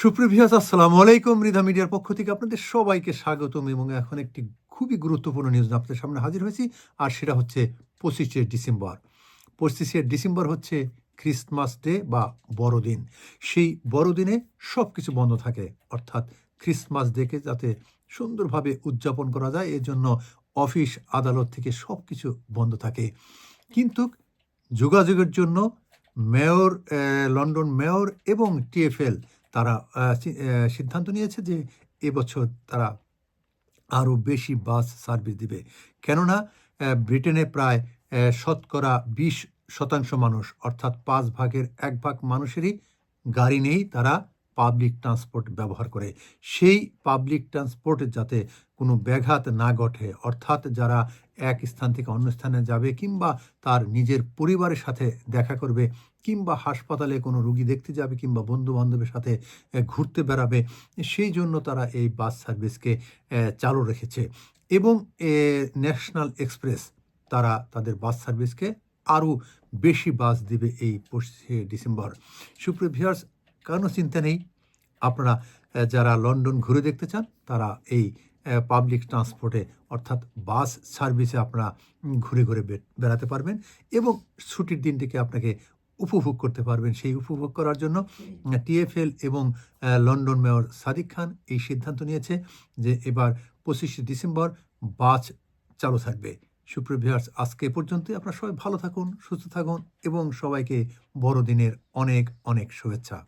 সুপ্রভিয়াস আসসালাম আলাইকুম। রিধা মিডিয়ার পক্ষ থেকে আপনাদের সবাইকে স্বাগতম এবং এখন একটি খুবই গুরুত্বপূর্ণ নিউজ আপনাদের সামনে হাজির হয়েছি, আর সেটা হচ্ছে পঁচিশে ডিসেম্বর। পঁচিশে ডিসেম্বর হচ্ছে ক্রিসমাস ডে বা বড়দিন। সেই বড়দিনে সব কিছু বন্ধ থাকে, অর্থাৎ ক্রিসমাস ডেকে যাতে সুন্দরভাবে উদযাপন করা যায় এর জন্য অফিস আদালত থেকে সব কিছু বন্ধ থাকে। কিন্তু যোগাযোগের জন্য মেয়র লন্ডন মেয়র এবং টিএফএল তারা সিদ্ধান্ত নিয়েছে যে এবছর তারা আরও বেশি বাস সার্ভিস দিবে। কেননা ব্রিটেনে প্রায় শতকরা বিশ শতাংশ মানুষ, অর্থাৎ পাঁচ ভাগের এক ভাগ মানুষেরই গাড়ি নেই তারা পাবলিক ট্রান্সপোর্ট ব্যবহার করে। সেই পাবলিক ট্রান্সপোর্ট যাতে কোনো ব্যাঘাত না ঘটে, অর্থাৎ যারা এক স্থান থেকে অন্য স্থানে যাবে কিংবা তার নিজের পরিবারের সাথে দেখা করবে, কিংবা হাসপাতালে কোনো রুগী দেখতে যাবে কিংবা বন্ধু বান্ধবের সাথে ঘুরতে বেড়াবে, সেই জন্য তারা এই বাস সার্ভিসকে চালু রেখেছে। এবং ন্যাশনাল এক্সপ্রেস তারা তাদের বাস সার্ভিসকে আরও বেশি বাস দিবে এই পঁচিশে ডিসেম্বর। সুপ্রিয় কারণও চিন্তা নেই। আপনারা যারা লন্ডন ঘুরে দেখতে চান তারা এই পাবলিক ট্রান্সপোর্টে অর্থাৎ বাস সার্ভিসে আপনারা ঘুরে ঘুরে বেড়াতে পারবেন এবং ছুটির দিনটিকে আপনাকে উপভোগ করতে পারবেন। সেই উপভোগ করার জন্য টিএফএল এবং লন্ডন মেয়র সাদিক খান এই সিদ্ধান্ত নিয়েছে যে এবার পঁচিশে ডিসেম্বর বাস চালু থাকবে। সুপ্রিয় ভিউয়ার্স আজকে পর্যন্তই। আপনারা সবাই ভালো থাকুন সুস্থ থাকুন এবং সবাইকে বড়দিনের অনেক অনেক শুভেচ্ছা।